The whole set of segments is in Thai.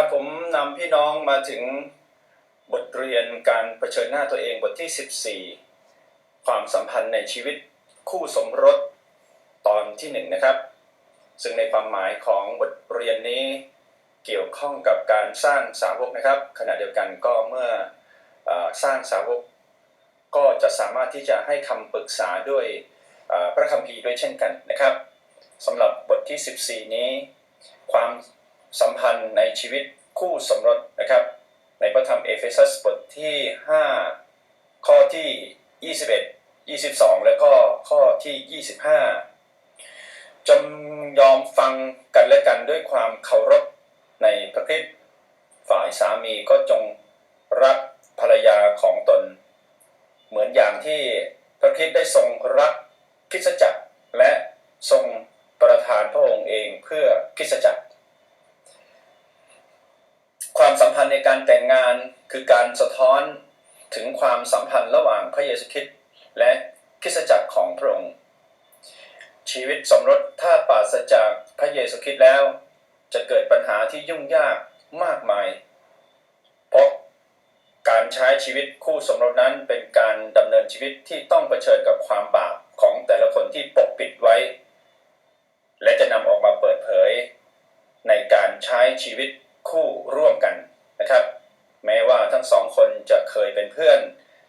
ครับผมนำพี่น้องมาถึงบทเรียนการเผชิญหน้าตัวเองบทที่ 14 ความสัมพันธ์ในชีวิตคู่สมรสตอนที่หนึ่งนะครับ ซึ่งในความหมายของบทเรียนนี้เกี่ยวข้องกับการสร้างสาวกนะครับ ขณะเดียวกันก็เมื่ออสร้างสาวก ก็จะสามารถที่จะให้คำปรึกษาด้วยพระคัมภีร์ด้วยเช่นกันนะครับสำหรับบทที่ 14 นี้ ความ สัมพันธ์ในชีวิตคู่สมรสนะครับ ในพระธรรมเอเฟซัสบทที่ 5 ข้อที่ 21 22 แล้วก็ข้อที่ 25 จงยอมฟังกันและกันด้วยความเคารพในพระคริสต์ฝ่ายสามีก็จงรักภรรยาของตน เหมือนอย่างที่พระคริสต์ได้ทรงรักคริสตจักรและทรงประทานพระองค์เองเพื่อคริสตจักร ความสัมพันธ์ในการแต่งงานคือการสะท้อนถึงความสัมพันธ์ระหว่างพระเยซูคริสต์และคริสตจักรของพระองค์ ชีวิตสมรสถ้าปราศจากพระเยซูคริสต์แล้ว จะเกิดปัญหาที่ยุ่งยากมากมาย เพราะการใช้ชีวิตคู่สมรสนั้นเป็นการดำเนินชีวิตที่ต้องเผชิญกับความบาปของแต่ละคนที่ปกปิดไว้ และจะนำออกมาเปิดเผย ในการใช้ชีวิต คู่ร่วมกันนะครับ แม้ว่าทั้งสองคนจะเคยเป็นเพื่อน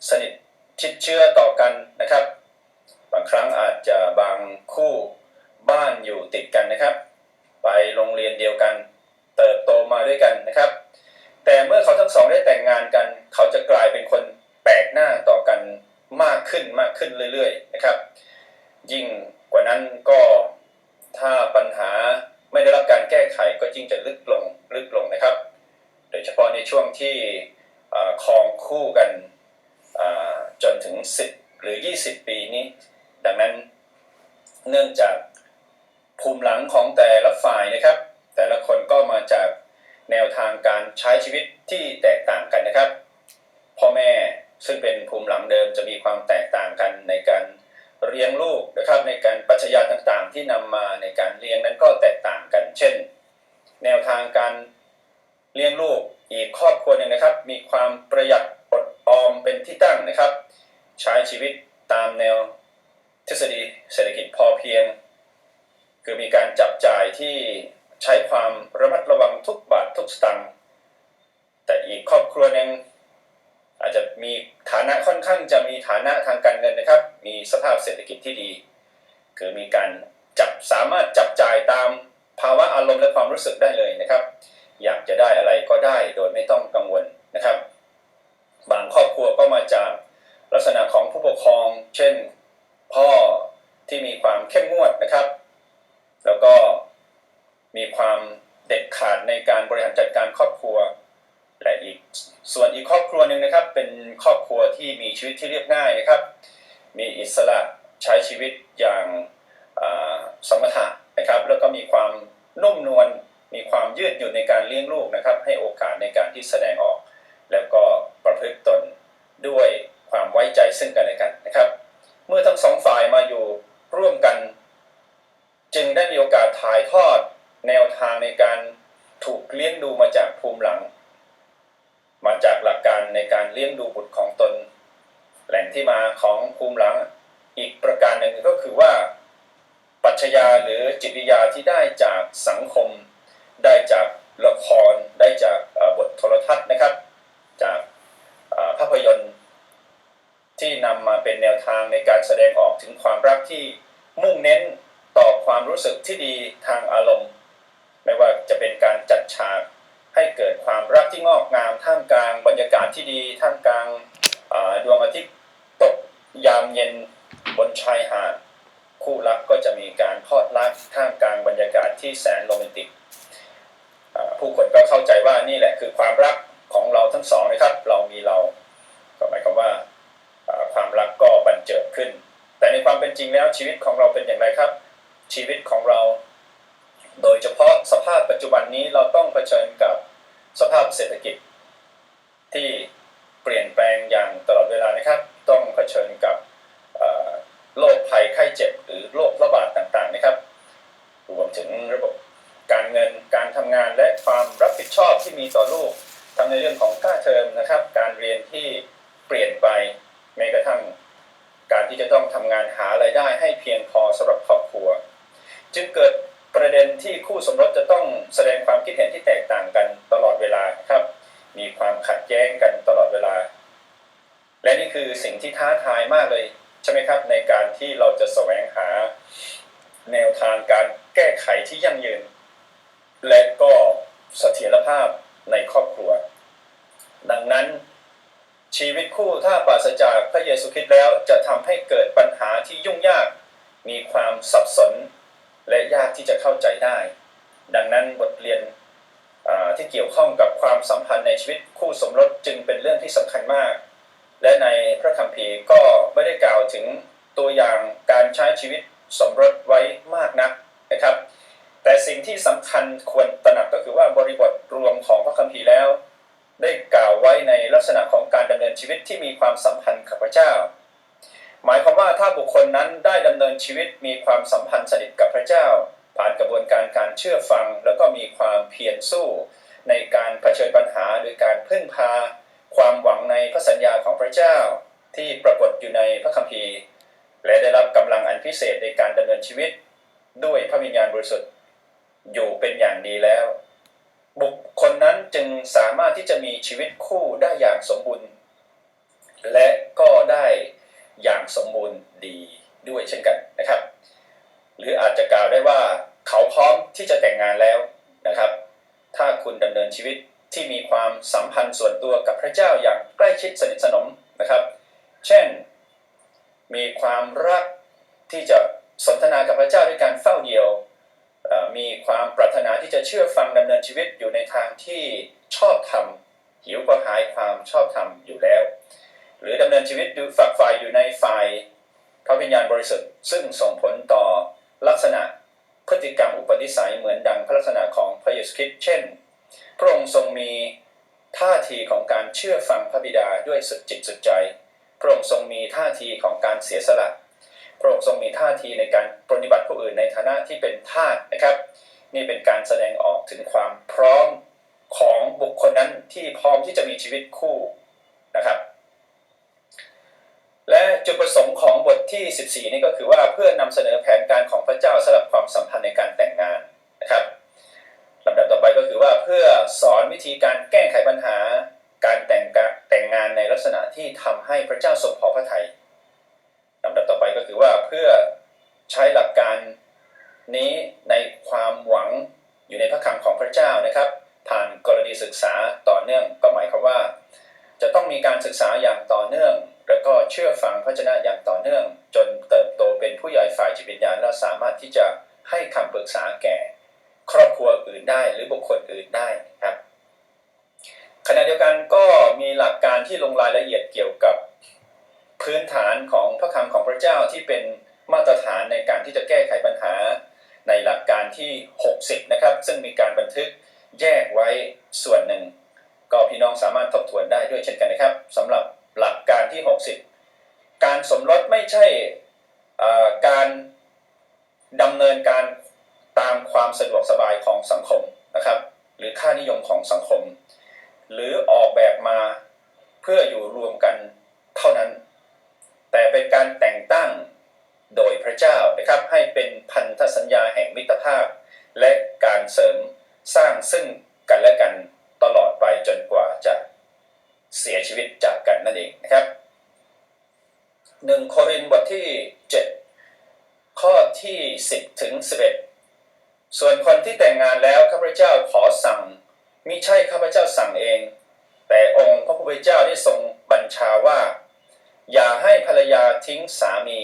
สนิทชิดเชื่อต่อกันนะครับ บางครั้งอาจจะบางคู่บ้านอยู่ติดกันนะครับ ไปโรงเรียนเดียวกัน เติบโตมาด้วยกันนะครับ แต่เมื่อเขาทั้งสองได้แต่งงานกัน เขาจะกลายเป็นคนแปลกหน้าต่อกันมากขึ้นมากขึ้นเรื่อยๆนะครับ ยิ่งกว่านั้นก็ถ้าปัญหา ไม่ได้รับการแก้ไขก็ยิ่งจะลึกลงลึกลงนะครับ โดยเฉพาะในช่วงที่ครองคู่กันจนถึง 10 หรือ 20 ปีนี้ ดังนั้นเนื่องจากภูมิหลังของแต่ละฝ่ายนะครับ แต่ละคนก็มาจากแนวทางการใช้ชีวิตที่แตกต่างกันนะครับพ่อแม่ซึ่งเป็นภูมิหลังเดิมจะมีความแตกต่างกันในการ เลี้ยงลูกนะครับในการปรัชญาต่างๆ ที่นำมาในการเลี้ยงนั้นก็แตกต่างกัน เช่น แนวทางการเลี้ยงลูกอีกครอบครัวหนึ่งนะครับ มีความประหยัดอดออมเป็นที่ตั้งนะครับ ใช้ชีวิตตามแนวทฤษฎีเศรษฐกิจพอเพียง คือมีการจับจ่ายที่ใช้ความระมัดระวังทุกบาททุกสตางค์แต่อีกครอบครัวหนึ่ง อาจจะมีฐานะค่อนข้างจะมีฐานะทางการเงินนะครับ มีสภาพเศรษฐกิจที่ดี คือมีการจับสามารถจับจ่ายตามภาวะอารมณ์และความรู้สึกได้เลยนะครับ อยากจะได้อะไรก็ได้โดยไม่ต้องกังวลนะครับ บางครอบครัวก็มาจากลักษณะของผู้ปกครอง เช่นพ่อที่มีความเข้มงวดนะครับ แล้วก็มีความเด็ดขาดในการบริหารจัดการครอบครัว และอีกส่วนอีกครอบครัวหนึ่งนะครับ เป็นครอบครัวที่มีชีวิตที่เรียบง่ายนะครับ มีอิสระใช้ชีวิตอย่างาสมถะนะครับ แล้วก็มีความนุ่มนวลมีความยืดหยุ่นในการเลี้ยงลูกนะครับ ให้โอกาสในการที่แสดงออก แล้วก็ประพฤติตนด้วยความไว้ใจซึ่งกันและกันนะครับ เมื่อทั้งสองฝ่ายมาอยู่ร่วมกัน จึงได้มีโอกาสถ่ายทอดแนวทางในการถูกเลี้ยงดูมาจากภูมิหลัง มาจากหลักการในการเลี้ยงดูบุตรของตน แหล่งที่มาของภูมิหลัง อีกประการหนึ่งก็คือว่า ปัชญาหรือจิตวิทยาที่ได้จากสังคม ได้จากละครได้จากบทโทรทัศน์นะครับ จากภาพยนตร์ที่นำมาเป็นแนวทางในการแสดงออกถึงความรักที่มุ่งเน้นต่อความรู้สึกที่ดีทางอารมณ์ ไม่ว่าจะเป็นการจัดฉากให้เกิดความรักที่งอกงามท่ามกลางบรรยากาศที่ดีท่ามกลางดวงอาทิตย์ตกยามเย็นบนชายหาดคู่รักก็จะมีการพอดรักท่ามกลางบรรยากาศที่แสนโรแมนติกผู้คนก็เข้าใจว่านี่แหละคือความรักของเราทั้งสองนะครับ เรามีเราก็หมายความว่าความรักก็บันเจิดขึ้น แต่ในความเป็นจริงแล้วชีวิตของเราเป็นอย่างไรครับ ชีวิตของเรา โดยเฉพาะสภาพปัจจุบันนี้เราต้องเผชิญกับสภาพเศรษฐกิจ ที่เปลี่ยนแปลงอย่างตลอดเวลานะครับ ต้องเผชิญกับโรคภัยไข้เจ็บ หรือโรคระบาดต่างๆนะครับ รวมถึงระบบการเงินการทำงานและความรับผิดชอบที่มีต่อลูกทั้งในเรื่องของค่าเทอมนะครับ การเรียนที่เปลี่ยนไปแม้กระทั่งการที่จะต้องทำงานหาไรายได้ให้เพียงพอสำหรับครอบครัว จึงเกิดประเด็นที่คู่สมรสจะต้องแสดงความคิดเห็นที่แตกต่างกันตลอดเวลาครับ มีความขัดแย้งกันตลอดเวลา และนี่คือสิ่งที่ท้าทายมากเลยใช่ไหมครับในการที่เราจะแสวงหาแนวทางการแก้ไขที่ยั่งยืน และก็เสถียรภาพในครอบครัว ดังนั้นชีวิตคู่ถ้าปราศจากพระเยซูคริสต์แล้วจะทำให้เกิดปัญหาที่ยุ่งยาก มีความสับสน และยากที่จะเข้าใจได้ ดังนั้นบทเรียน ที่เกี่ยวข้องกับความสัมพันธ์ในชีวิตคู่สมรสจึงเป็นเรื่องที่สำคัญมาก และในพระคัมภีร์ก็ไม่ได้กล่าวถึงตัวอย่างการใช้ชีวิตสมรสไว้มากนักนะครับ แต่สิ่งที่สำคัญควรตระหนักก็คือว่าบริบทรวมของพระคัมภีร์แล้ว ได้กล่าวไว้ในลักษณะของการดำเนินชีวิตที่มีความสัมพันธ์กับพระเจ้า หมายความว่าถ้าบุคคลนั้นได้ดำเนินชีวิตมีความสัมพันธ์สนิทกับพระเจ้า ผ่านกระบวนการการเชื่อฟัง แล้วก็มีความเพียรสู้ ในการเผชิญปัญหาโดยการพึ่งพา ความหวังในพระสัญญาของพระเจ้าที่ปรากฏอยู่ในพระคัมภีร์ และได้รับกำลังอันพิเศษในการดำเนินชีวิต ด้วยพระวิญญาณบริสุทธิ์อยู่เป็นอย่างดีแล้ว บุคคลนั้นจึงสามารถที่จะมีชีวิตคู่ได้อย่างสมบูรณ์ และก็ได้อย่างสมบูรณ์ดีด้วยเช่นกันนะครับ หรืออาจจะกล่าวได้ว่า เขาพร้อมที่จะแต่งงานแล้วนะครับ ถ้าคุณดำเนินชีวิตที่มีความสัมพันธ์ส่วนตัวกับพระเจ้าอย่างใกล้ชิดสนิทสนมนะครับ เช่น มีความรักที่จะสนทนากับพระเจ้าด้วยการเฝ้าเดียว มีความปรารถนาที่จะเชื่อฟังดำเนินชีวิตอยู่ในทางที่ชอบธรรมหิวกระหายความชอบธรรมอยู่แล้ว หรือดำเนินชีวิตดูฝักฝ่ายอยู่ในฝ่ายพระวิญญาณบริสุทธิ์ ซึ่งส่งผลต่อลักษณะ พฤติกรรมอุปนิสัยเหมือนดังพระลักษณะของพระเยซูคริสต์เช่น พระองค์ทรงมีท่าทีของการเชื่อฟังพระบิดาด้วยสุดจิตสุดใจ พระองค์ทรงมีท่าทีของการเสียสละ พระองค์ทรงมีท่าทีในการปฏิบัติผู้อื่นในฐานะที่เป็นทาสนะครับ นี่เป็นการแสดงออกถึงความพร้อมของบุคคลนั้นที่พร้อมที่จะมีชีวิตคู่นะครับ และจุดประสงค์ของบทที่ 14 นี่ก็คือว่าเพื่อนำเสนอแผนการของพระเจ้าส ให้พระเจ้าทรง ทบทวนได้ด้วยเช่นกันนะครับสำหรับหลักการที่ 60 การสมรสไม่ใช่การดำเนินการตามความสะดวกสบายของสังคมนะครับ หรือค่านิยมของสังคม หรือออกแบบมาเพื่ออยู่รวมกันเท่านั้น แต่เป็นการแต่งตั้งโดยพระเจ้านะครับให้เป็นพันธสัญญาแห่งมิตรภาพ และการเสริมสร้างซึ่งกันและกันตลอดไปจนกว่าจะ เสียชีวิตจากกันนั่นเองนะครับหนึ่งโครินบทที่ 7 ข้อที่ 10 ถึง 11 ส่วนคนที่แต่งงานแล้วข้าพเจ้าขอสั่งมิใช่ข้าพเจ้าสั่งเอง แต่องค์พระผู้เป็นเจ้าได้ทรงบัญชาว่า อย่าให้ภรรยาทิ้งสามี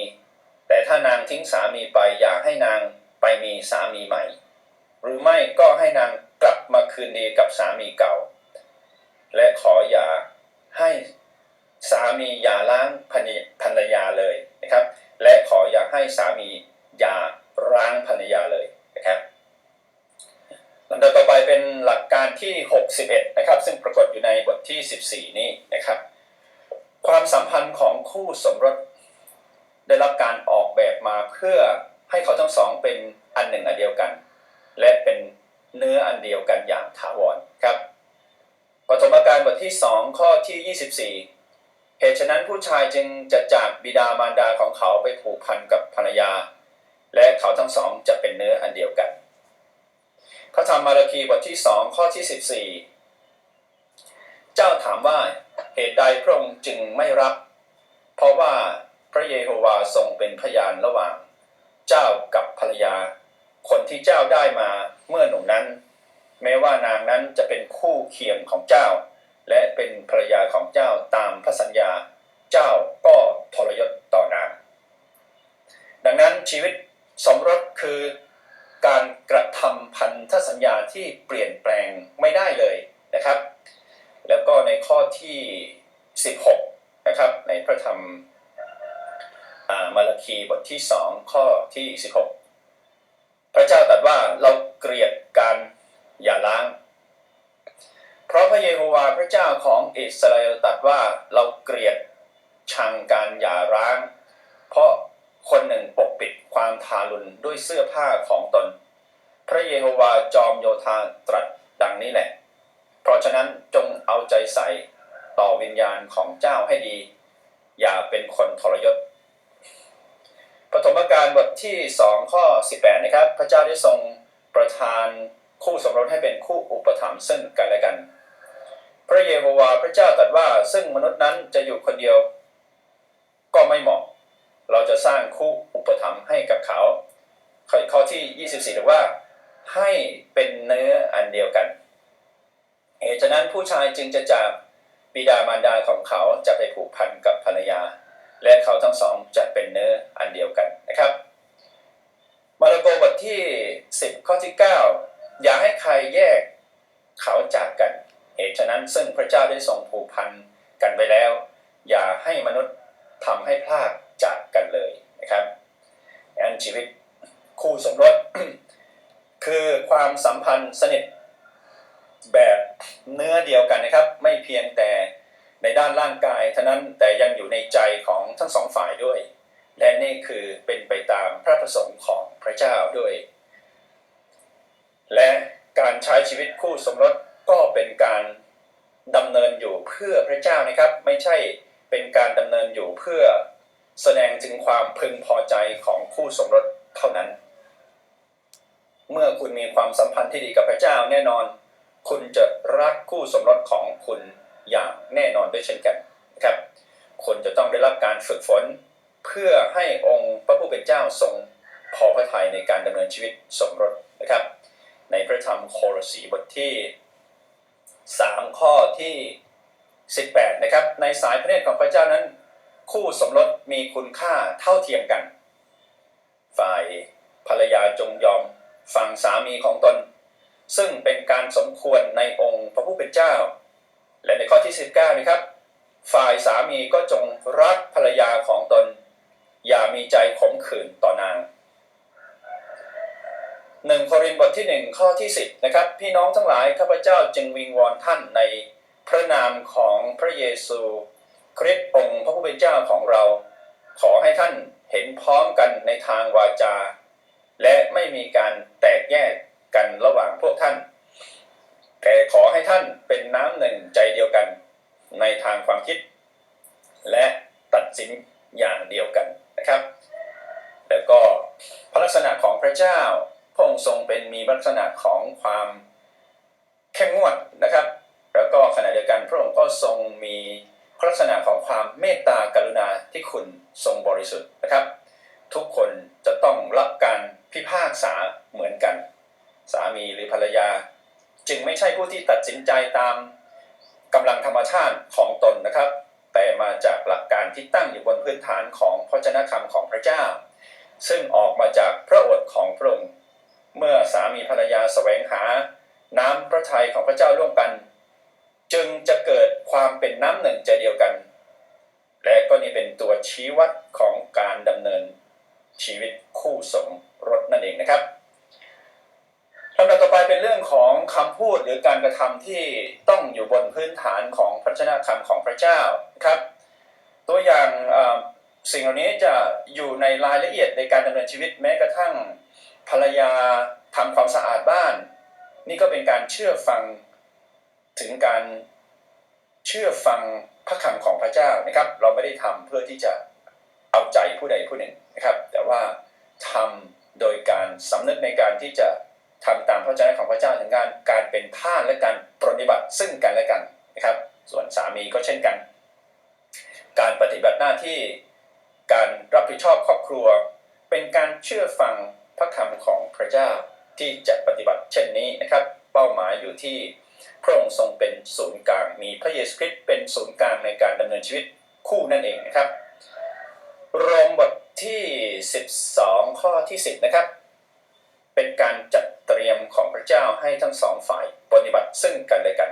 แต่ถ้านางทิ้งสามีไปอย่าให้นางไปมีสามีใหม่ หรือไม่ก็ให้นางกลับมาคืนดีกับสามีเก่า และขออย่า ให้สามีอย่าล้างภรรยาเลยนะครับ และขออย่าให้สามีอย่าร้างภรรยาเลยนะครับลำดับต่อไปเป็นหลักการที่ 61 นะครับ ซึ่งปรากฏอยู่ในบทที่ 14 นี้นะครับ ความสัมพันธ์ของคู่สมรสได้รับการออกแบบมาเพื่อให้เขาทั้งสองเป็นอันหนึ่งอันเดียวกัน และเป็นเนื้ออันเดียวกันอย่างถาวรครับ ปฐมกาลบทที่สองข้อที่24เหตุฉะนั้นผู้ชายจึงจะจากบิดามารดาของเขาไปผูกพันกับภรรยา และเขาทั้งสองจะเป็นเนื้ออันเดียวกันพระธรรมมาราคีบทที่สองข้อที่14เจ้าถามว่าเหตุใดพระองค์จึงไม่รับ เพราะว่าพระเยโฮวาทรงเป็นพยานระหว่าง เจ้ากับภรรยา คนที่เจ้าได้มาเมื่อหนุ่มนั้น แม้ว่านางนั้นจะเป็นคู่เคียงของเจ้า และเป็นภรรยาของเจ้าตามพระสัญญา เจ้าก็ทรยศต่อนาง ดังนั้นชีวิตสมรสคือการกระทำพันธสัญญาที่เปลี่ยนแปลงไม่ได้เลยนะครับ แล้วก็ในข้อที่ 16 นะครับ ในพระธรรมมาราคีบทที่ 2 ข้อที่ 16 พระเจ้าตรัสว่าเราเกลียดการ อย่าล้าง เพราะพระเยโฮวาห์พระเจ้าของอิสราเอลตรัสว่าเราเกลียดชังการหย่าร้าง เพราะคนหนึ่งปกปิดความทารุณด้วยเสื้อผ้าของตน พระเยโฮวาห์จอมโยธาตรัสดังนี้แหละ เพราะฉะนั้นจงเอาใจใส่ต่อวิญญาณของเจ้าให้ดี อย่าเป็นคนทรยศปฐมกาลบทที่ 2 ข้อ 18 นะครับ พระเจ้าได้ทรงประทาน คู่สมรสให้เป็นคู่อุปถัมภ์ซึ่งกันและกัน พระเยโฮวาห์พระเจ้าตรัสว่าซึ่งมนุษย์นั้นจะอยู่คนเดียว ก็ไม่เหมาะ เราจะสร้างคู่อุปถัมภ์ให้กับเขาข้อข้อที่ 24บอว่าให้เป็นเนื้ออันเดียวกันเหตุฉะนั้นผู้ชายจึงจะจากบิดามารดาของเขาจะไปผูกพันกับภรรยา และเขาทั้งสองจะเป็นเนื้ออันเดียวกันนะครับ มาระโกบทที่ 10 ข้อที่ 9 อย่าให้ใครแยกเขาจากกัน เหตุฉะนั้นซึ่งพระเจ้าได้ทรงผูกพันกันไปแล้ว อย่าให้มนุษย์ทำให้พลากจากกันเลยนะครับงั้นชีวิตคู่สมรสคือความสัมพันธ์สนิทแบบเนื้อเดียวกันนะครับ ไม่เพียงแต่ในด้านร่างกายเท่านั้นแต่ยังอยู่ในใจของทั้งสองฝ่ายด้วย และนี่คือเป็นไปตามพระประสงค์ของพระเจ้าด้วย และการใช้ชีวิตคู่สมรสก็เป็นการดำเนินอยู่เพื่อพระเจ้านะครับ ไม่ใช่เป็นการดำเนินอยู่เพื่อแสดงถึงความพึงพอใจของคู่สมรสเท่านั้น เมื่อคุณมีความสัมพันธ์ที่ดีกับพระเจ้าแน่นอน คุณจะรักคู่สมรสของคุณอย่างแน่นอนด้วยเช่นกันนะครับคุณจะต้องได้รับการฝึกฝน เพื่อให้องค์พระผู้เป็นเจ้าทรงพอพระทัยในการดำเนินชีวิตสมรสนะครับ ในพระธรรมโครสีบทที่ 3 ข้อที่ 18 นะครับ ในสายพระเนตรของพระเจ้านั้น คู่สมรสมีคุณค่าเท่าเทียมกัน ฝ่ายภรรยาจงยอมฟังสามีของตน ซึ่งเป็นการสมควรในองค์พระผู้เป็นเจ้า และในข้อที่ 19 นะครับ ฝ่ายสามีก็จงรักภรรยาของตน อย่ามีใจขมขื่นต่อนาง หนึ่งโครินบทที่หนึ่งข้อที่10นะครับพี่น้องทั้งหลายข้าพเจ้าจึงวิงวอนท่านในพระนามของพระเยซูคริสต์องค์พระผู้เป็นเจ้าของเรา ขอให้ท่านเห็นพร้อมกันในทางวาจา และไม่มีการแตกแยกกันระหว่างพวกท่าน แต่ขอให้ท่านเป็นน้ำหนึ่งใจเดียวกันในทางความคิด และตัดสินอย่างเดียวกันนะครับ แล้วก็พระลักษณะของพระเจ้า พระองค์ทรงเป็นมีลักษณะของความเข้มงวดนะครับ แล้วก็ขณะเดียวกันพระองค์ก็ทรงมีลักษณะของความเมตตากรุณาที่คุณทรงบริสุทธิ์นะครับ ทุกคนจะต้องรับการพิพากษาเหมือนกัน สามีหรือภรรยา จึงไม่ใช่ผู้ที่ตัดสินใจตามกำลังธรรมชาติของตนนะครับ แต่มาจากหลักการที่ตั้งอยู่บนพื้นฐานของพระเจนะคำของพระเจ้า ซึ่งออกมาจากพระโอษฐ์ของพระองค์ เมื่อสามีภรรยาแสวงหา น้ำพระทัยของพระเจ้าร่วมกัน จึงจะเกิดความเป็นน้ำหนึ่งใจเดียวกัน และก็นี่เป็นตัวชี้วัดของการดำเนินชีวิตคู่สมรสนั่นเองนะครับลำดับต่อไปเป็นเรื่องของคำพูดหรือการกระทำที่ต้องอยู่บนพื้นฐานของพระชนะคำของพระเจ้าครับ ตัวอย่างสิ่งเหล่านี้จะอยู่ในรายละเอียดในการดำเนินชีวิตแม้กระทั่ง ภรรยาทำความสะอาดบ้าน นี่ก็เป็นการเชื่อฟังถึงการเชื่อฟังพระคำของพระเจ้านะครับ เราไม่ได้ทำเพื่อที่จะเอาใจผู้ใดผู้หนึ่งนะครับ แต่ว่าทำโดยการสำนึกในการที่จะทำตามพระวจนะของพระเจ้าถึงการการเป็นท่าสและการปฏิบัติซึ่งกันและกันนะครับ ส่วนสามีก็เช่นกัน การปฏิบัติหน้าที่การรับผิดชอบครอบครัว เป็นการเชื่อฟัง พระคำของพระเจ้าที่จะปฏิบัติเช่นนี้นะครับ เป้าหมายอยู่ที่พระองค์ทรงเป็นศูนย์กลางมีพระเยซูคริสต์เป็นศูนย์กลางในการดำเนินชีวิตคู่นั่นเองนะครับโรมบทที่ 12 ข้อที่ 10 นะครับ เป็นการจัดเตรียมของพระเจ้าให้ทั้งสองฝ่ายปฏิบัติซึ่งกันและกัน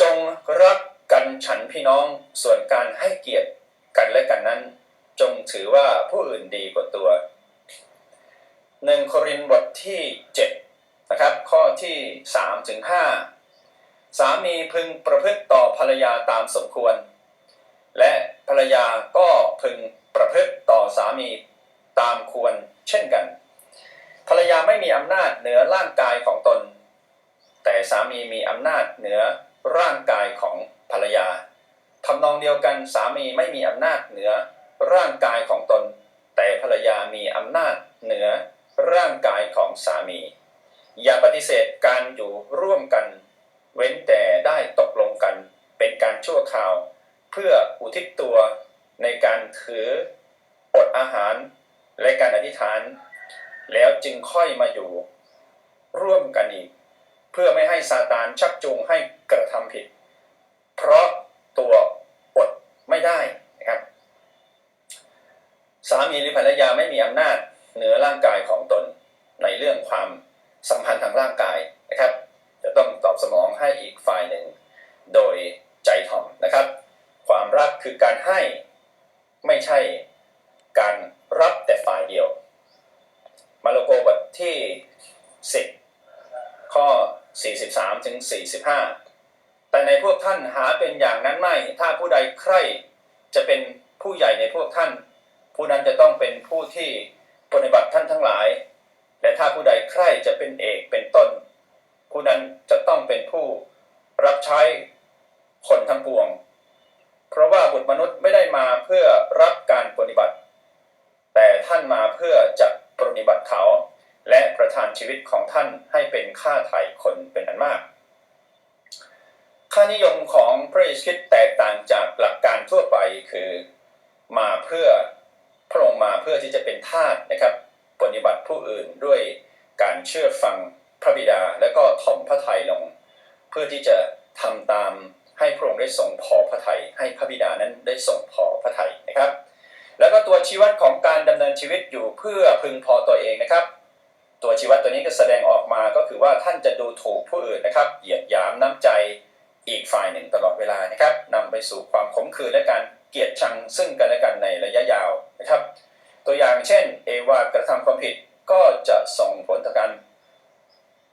จงรักกันฉันพี่น้องส่วนการให้เกียรติกันและกันนั้น จงถือว่าผู้อื่นดีกว่าตัว หนึ่งโครินธ์บทที่7นะครับข้อที่3ถึง5สามีพึงประพฤติต่อภรรยาตามสมควร และภรรยาก็พึงประพฤติต่อสามีตามควรเช่นกัน ภรรยาไม่มีอำนาจเหนือร่างกายของตน แต่สามีมีอำนาจเหนือร่างกายของภรรยาทำนองเดียวกันสามีไม่มีอำนาจเหนือร่างกายของตน แต่ภรรยามีอำนาจเหนือ ร่างกายของสามี อย่าปฏิเสธการอยู่ร่วมกัน เว้นแต่ได้ตกลงกัน เป็นการชั่วคราว เพื่ออุทิศตัวในการถืออดอาหารและการอธิษฐาน แล้วจึงค่อยมาอยู่ ร่วมกันอีก เพื่อไม่ให้ซาตานชักจูงให้กระทำผิด เพราะตัวอดไม่ได้นะครับ สามีหรือภรรยาไม่มีอำนาจ เหนือร่างกายของตนในเรื่องความสัมพันธ์ทางร่างกายนะครับ จะต้องตอบสนองให้อีกฝ่ายหนึ่ง โดยใจถ่อมนะครับ ความรักคือการให้ไม่ใช่การรับแต่ฝ่ายเดียว มาระโกบทที่ 10 ข้อ 43ถึง45 แต่ในพวกท่านหาเป็นอย่างนั้นไม่ ถ้าผู้ใดใคร่จะเป็นผู้ใหญ่ในพวกท่าน ผู้นั้นจะต้องเป็นผู้ที่ ปฏิบัติท่านทั้งหลายและถ้าผู้ใดใคร่จะเป็นเอกเป็นต้น ผู้นั้นจะต้องเป็นผู้รับใช้คนทั้งปวง เพราะว่าบุตรมนุษย์ไม่ได้มาเพื่อรับการปฏิบัติ แต่ท่านมาเพื่อจะปฏิบัติเขา และประทานชีวิตของท่านให้เป็นค่าไถ่คนเป็นอันมาก ค่านิยมของพระเยซูคริสต์แตกต่างจากหลักการทั่วไปคือมาเพื่อ พระองค์มาเพื่อที่จะเป็นทาสนะครับ ปฏิบัติผู้อื่นด้วยการเชื่อฟังพระบิดา และก็ถ่อมพระทัยลง เพื่อที่จะทำตามให้พระองค์ได้ทรงพอพระทัยให้พระบิดานั้นได้ทรงพอพระทัยนะครับ แล้วก็ตัวชีวัดของการดำเนินชีวิตอยู่เพื่อพึงพอตัวเองนะครับ ตัวชีวัดตัวนี้ก็แสดงออกมาก็คือว่าท่านจะดูถูกผู้อื่นนะครับ เหยียดหยามน้ำใจอีกฝ่ายหนึ่งตลอดเวลานะครับนำไปสู่ความขมขื่นและการเกลียดชังซึ่งกันและกันในระยะยาว นะครับ ตัวอย่างเช่นเอวากระทำความผิดก็จะส่งผลต่อการ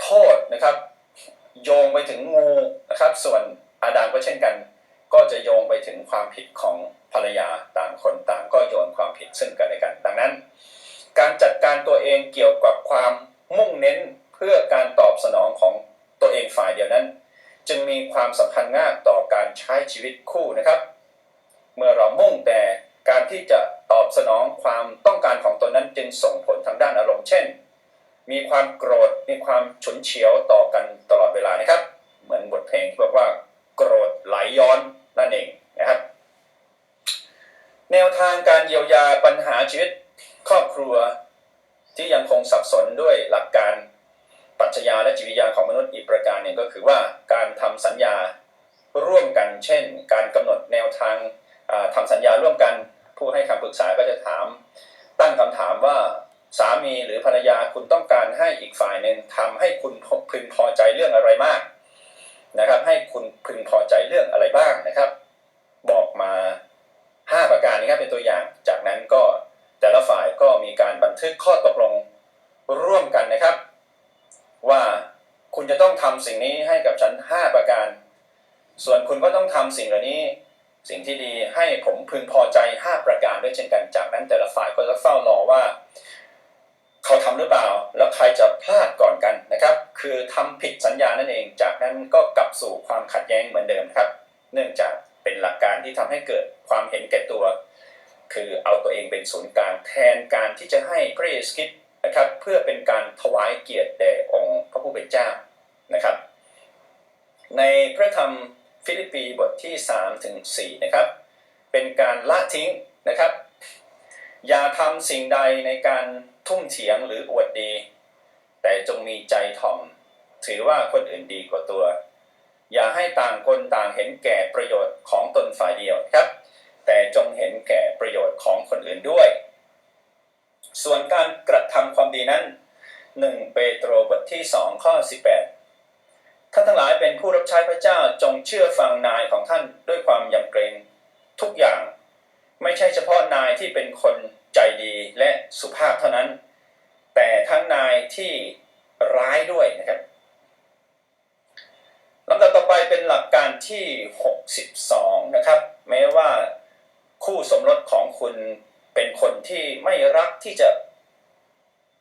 โทษนะครับ โยงไปถึงงูนะครับ ส่วนอาดามก็เช่นกัน ก็จะโยงไปถึงความผิดของภรรยาต่างคนต่างก็โยนความผิดซึ่งกันและกัน ดังนั้น การจัดการตัวเองเกี่ยวกับความมุ่งเน้นเพื่อการตอบสนองของตัวเองฝ่ายเดียวนั้น จึงมีความสำคัญมากต่อการใช้ชีวิตคู่นะครับ เมื่อเรามุ่งแต่ การที่จะตอบสนองความต้องการของตนนั้นจึงส่งผลทางด้านอารมณ์เช่น มีความโกรธมีความฉุนเฉียวต่อกันตลอดเวลานะครับ เหมือนบทเพลงที่บอกว่าโกรธไหลย้อนนั่นเองนะครับ แนวทางการเยียวยาปัญหาชีวิตครอบครัวที่ยังคงสับสนด้วยหลักการปรัชญาและจิตวิทยาของมนุษย์อีกประการหนึ่งก็คือว่าการทำสัญญาร่วมกัน เช่น การกำหนดแนวทางทำสัญญาร่วมกัน ผู้ให้คำปรึกษาก็จะถาม ตั้งคำถามว่าสามีหรือภรรยาคุณต้องการให้อีกฝ่ายหนึ่งทำให้คุณพึงพอใจเรื่องอะไรมากนะครับ ให้คุณพึงพอใจเรื่องอะไรบ้างนะครับ บอกมา 5 ประการนี้ครับเป็นตัวอย่าง จากนั้นก็แต่ละฝ่ายก็มีการบันทึกข้อตกลงร่วมกันนะครับ ว่าคุณจะต้องทำสิ่งนี้ให้กับฉัน 5 ประการ ส่วนคุณก็ต้องทำสิ่งเหล่านี้ สิ่งที่ดีให้ผมพึงพอใจ 5 ประการด้วยเช่นกันจากนั้น แต่ละฝ่ายก็จะเฝ้ารอว่า เขาทำหรือเปล่า แล้วใครจะพลาดก่อนกันนะครับ คือทำผิดสัญญานั่นเอง จากนั้นก็กลับสู่ความขัดแย้งเหมือนเดิมครับ เนื่องจากเป็นหลักการที่ทำให้เกิดความเห็นแก่ตัว คือเอาตัวเองเป็นศูนย์กลางแทนการที่จะให้พระเยซูคริสต์นะครับ เพื่อเป็นการถวายเกียรติแด่องค์พระผู้เป็นเจ้านะครับ ในพระธรรม ฟิลิปปีบทที่3ถึง4นะครับ เป็นการละทิ้งนะครับ อย่าทำสิ่งใดในการทุ่มเถียงหรืออวดดี แต่จงมีใจถ่อม ถือว่าคนอื่นดีกว่าตัว อย่าให้ต่างคนต่างเห็นแก่ประโยชน์ของตนฝ่ายเดียวครับ แต่จงเห็นแก่ประโยชน์ของคนอื่นด้วย ส่วนการกระทำความดีนั้น 1 เปโตรบทที่ 2 ข้อ 18 ท่านทั้งหลายเป็นผู้รับใช้พระเจ้าจงเชื่อฟังนายของท่านด้วยความยำเกรงทุกอย่าง ไม่ใช่เฉพาะนายที่เป็นคนใจดีและสุภาพเท่านั้น แต่ทั้งนายที่ร้ายด้วยนะครับลำดับต่อไปเป็นหลักการที่ 62 นะครับ แม้ว่าคู่สมรสของคุณเป็นคนที่ไม่รักที่จะ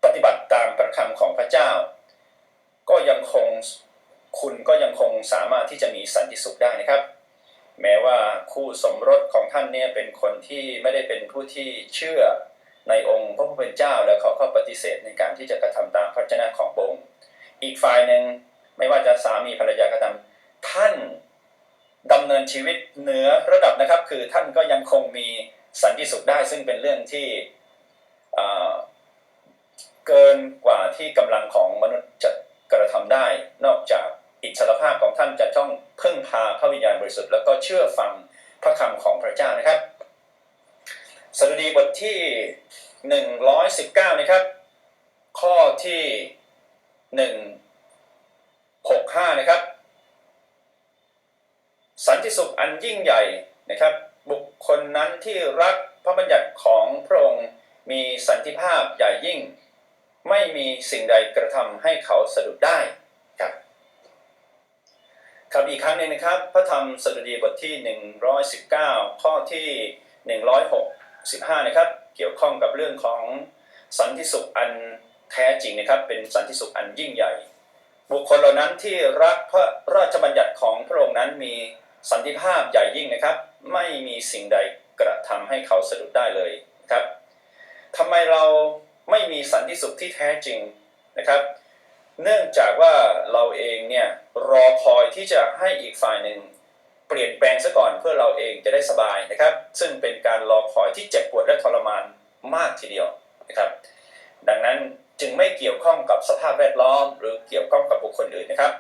ปฏิบัติตามพระคำของพระเจ้า ก็ยังคง คุณก็ยังคงสามารถที่จะมีสันติสุขได้นะครับ แม้ว่าคู่สมรสของท่านเนี่ยเป็นคนที่ไม่ได้เป็นผู้ที่เชื่อในองค์พระผู้เป็นเจ้าแล้วเขาก็ปฏิเสธในการที่จะกระทำตามพระเจ้าของพระองค์อีกฝ่ายหนึ่งไม่ว่าจะสามีภรรยากระทำท่านดำเนินชีวิตเหนือระดับนะครับ คือท่านก็ยังคงมีสันติสุขได้ ซึ่งเป็นเรื่องที่เกินกว่าที่กำลังของมนุษย์จะกระทำได้ นอกจาก อิสรภาพของท่านจะต้องพึ่งพาพระวิญญาณบริสุทธิ์แล้วก็เชื่อฟังพระคำของพระเจ้านะครับสดุดีบทที่ 119 นะครับ ข้อที่ 165 นะครับ สันติสุขอันยิ่งใหญ่นะครับ บุคคลนั้นที่รักพระบัญญัติของพระองค์มีสันติภาพใหญ่ยิ่ง ไม่มีสิ่งใดกระทำให้เขาสะดุดได้ ครับอีกครั้งหนึ่งนะครับ พระธรรมสดุดีบทที่ 119 ข้อที่ 165 นะครับ เกี่ยวข้องกับเรื่องของสันติสุขอันแท้จริงนะครับ เป็นสันติสุขอันยิ่งใหญ่ บุคคลเหล่านั้นที่รักพระราชบัญญัติของพระองค์นั้นมีสันติภาพใหญ่ยิ่งนะครับ ไม่มีสิ่งใดกระทำให้เขาสะดุดได้เลยนะครับทำไมเราไม่มีสันติสุขที่แท้จริงนะครับ เนื่องจากว่าเราเองเนี่ยรอคอยที่จะให้อีกฝ่ายหนึ่งเปลี่ยนแปลงซะก่อนเพื่อเราเองจะได้สบายนะครับ ซึ่งเป็นการรอคอยที่เจ็บปวดและทรมานมากทีเดียวนะครับ ดังนั้นจึงไม่เกี่ยวข้องกับสภาพแวดล้อม หรือเกี่ยวข้องกับบุคคลอื่นนะครับ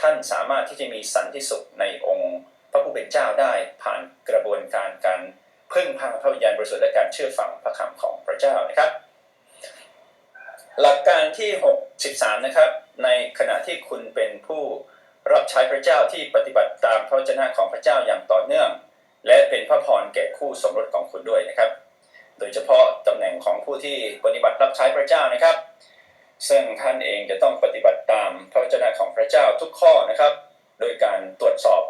ท่านสามารถที่จะมีสันติสุขในองค์พระผู้เป็นเจ้าได้ผ่านกระบวนการการพึ่งพาพระวิญญาณบริสุทธิ์และการเชื่อฟังพระคำของพระเจ้านะครับ หลักการที่ 63 นะครับ ในขณะที่คุณเป็นผู้รับใช้พระเจ้าที่ปฏิบัติตามพระวจนะของพระเจ้าอย่างต่อเนื่อง และเป็นพระพรแก่คู่สมรสของคุณด้วยนะครับ โดยเฉพาะตำแหน่งของผู้ที่ปฏิบัติรับใช้พระเจ้านะครับ ซึ่งท่านเองจะต้องปฏิบัติตามพระวจนะของพระเจ้าทุกข้อนะครับ โดยการตรวจสอบ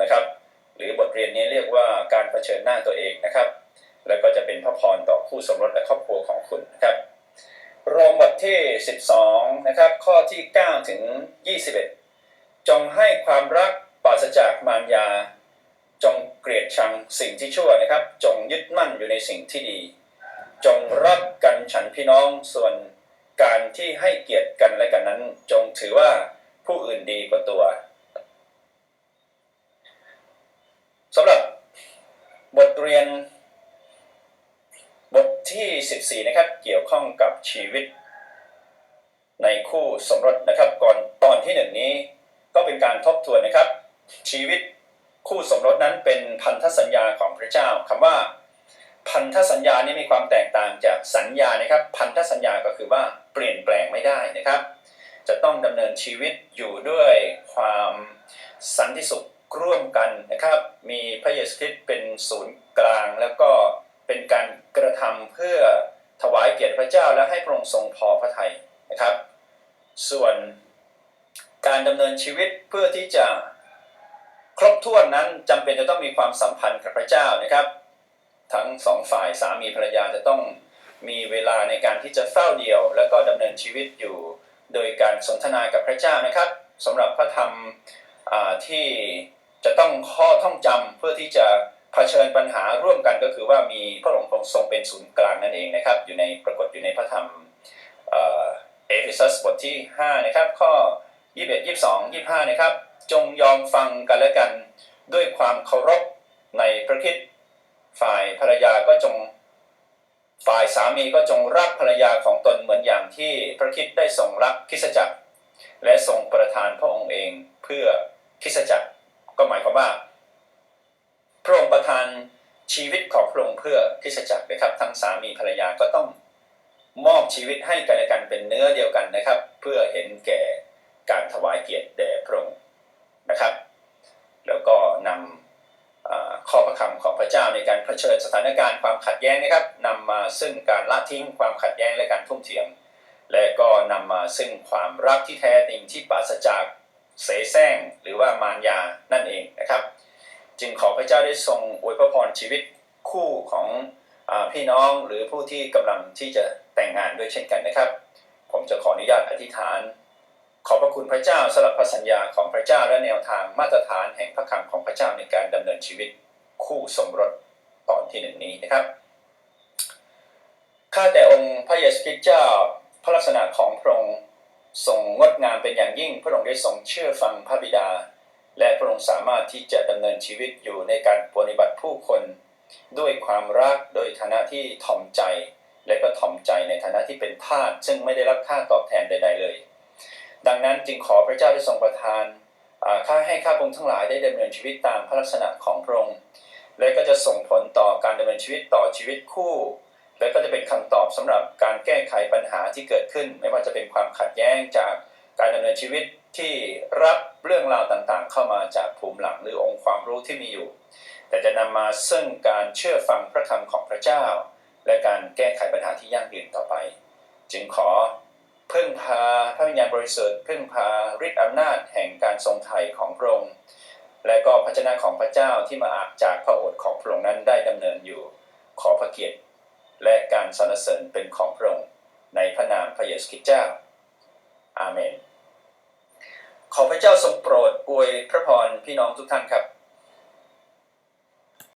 นะครับ หรือบทเรียนนี้เรียกว่าการเผชิญหน้าตัวเองนะครับ แล้วก็จะเป็นพระพรต่อคู่สมรสและครอบครัวของคุณนะครับ โรมบทที่ 12 นะครับ ข้อที่ 9 ถึง 21 จงให้ความรักปราศจากมารยา จงเกลียดชังสิ่งที่ชั่วนะครับ จงยึดมั่นอยู่ในสิ่งที่ดี จงรักกันฉันพี่น้องส่วนการที่ให้เกียรติกันและกันนั้น จงถือว่าผู้อื่นดีกว่าตัวสำหรับบทเรียน ที่ 14 นะครับ เกี่ยวข้องกับชีวิต ในคู่สมรสนะครับ ก่อนตอนที่หนึ่งนี้ก็เป็นการทบทวนนะครับ ชีวิตคู่สมรสนั้นเป็นพันธสัญญาของพระเจ้าคำว่า พันธสัญญานี้มีความแตกต่างจากสัญญานะครับ พันธสัญญาก็คือว่าเปลี่ยนแปลงไม่ได้นะครับ จะต้องดำเนินชีวิตอยู่ด้วยความสันติสุขร่วมกันนะครับ มีพระเยซูคริสต์เป็นศูนย์กลางแล้วก็ เป็นการกระทำเพื่อถวายเกียรติพระเจ้าและให้พระองค์ทรงพอพระทัยนะครับ ส่วนการดำเนินชีวิตเพื่อที่จะครบถ้วนนั้นจำเป็นจะต้องมีความสัมพันธ์กับพระเจ้านะครับ ทั้งสองฝ่ายสามีภรรยาจะต้องมีเวลาในการที่จะเฝ้าเดียว แล้วก็ดำเนินชีวิตอยู่โดยการสนทนากับพระเจ้านะครับสำหรับพระธรรมอ่าที่จะต้องข้อท่องจำเพื่อที่จะ เผชิญปัญหาร่วมกันก็คือว่ามีพระองค์ทรงเป็นศูนย์กลางนั่นเองนะครับ อยู่ในปรากฏอยู่ในพระธรรมเอเอเฟซัสบทที่ 5 นะครับ ข้อ 21 22 25 นะครับ จงยอมฟังกันและกันด้วยความเคารพในพระคริสต์ฝ่ายภรรยาก็จงฝ่ายสามีก็จงรักภรรยาของตนเหมือนอย่างที่พระคริสต์ได้ทรงรักคิสจักร และทรงประทานพระองค์เองเพื่อคิสจักร ก็หมายความว่า พระองค์ประทานชีวิตของพระองค์เพื่อคริสตจักรนะครับทั้งสามีภรรยาก็ต้องมอบชีวิตให้กันและกันเป็นเนื้อเดียวกันนะครับ เพื่อเห็นแก่การถวายเกียรติแด่พระองค์นะครับ แล้วก็นำอ่าข้อประคำของพระเจ้าในการเผชิญสถานการณ์ความขัดแย้งนะครับนำมาซึ่งการละทิ้งความขัดแย้งและการทุ่มเถียงและก็นำมาซึ่งความรักที่แท้จริงที่ปราศจากเสแสร้งหรือว่ามารยานั่นเองนะครับ จึงขอพระเจ้าได้ทรงอวยพระพรชีวิตคู่ของอพี่น้องหรือผู้ที่กำลังที่จะแต่งงานด้วยเช่นกันนะครับ ผมจะขออนุญาตอธิษฐาน ขอบพระคุณพระเจ้าสำหรับพระสัญญาของพระเจ้าและแนวทางมาตรฐานแห่งพระคำของพระเจ้าในการดำเนินชีวิตคู่สมรสตอนที่หนึ่งนี้นะครับข้าแต่องค์พระเยซูคริสต์เจ้าพระลักษณะของพระองค์ทรงงดงามเป็นอย่างยิ่ง พระองค์ได้ทรงเชื่อฟังพระบิดา และพระองค์สามารถที่จะดำเนินชีวิตอยู่ในการปฏิบัติผู้คน ด้วยความรักโดยฐานะที่ถ่อมใจ และก็ถ่อมใจในฐานะที่เป็นทาสซึ่งไม่ได้รับค่าตอบแทนใด ๆ เลย ดังนั้นจึงขอพระเจ้าได้ทรงประทานอ่าข้าให้ข้าพงทั้งหลายได้ดำเนินชีวิตตามพระลักษณะของพระองค์และก็จะส่งผลต่อการดำเนินชีวิตต่อชีวิตคู่ และก็จะเป็นคำตอบสำหรับการแก้ไขปัญหาที่เกิดขึ้น ไม่ว่าจะเป็นความขัดแย้งจากการดำเนินชีวิตที่รับ เรื่องราวต่างๆ เข้ามาจากภูมิหลังหรือองค์ความรู้ที่มีอยู่ แต่จะนำมาซึ่งการเชื่อฟังพระคำของพระเจ้า และการแก้ไขปัญหาที่ยั่งยืนต่อไป จึงขอพึ่งพาพระวิญญาณบริสุทธิ์พึ่งพาฤทธิอำนาจแห่งการทรงไถ่ของพระองค์และก็พระเจ้าของพระเจ้าที่มาอาบจากพระโอษฐ์ของพระองค์นั้นได้ดำเนินอยู่ ขอพระเกียรติและการสรรเสริญเป็นของพระองค์ในพระนามพระเยซูคริสต์เจ้า อาเมน ขอพระเจ้าทรงโปรดอวยพระพรพี่น้องทุกท่านครับ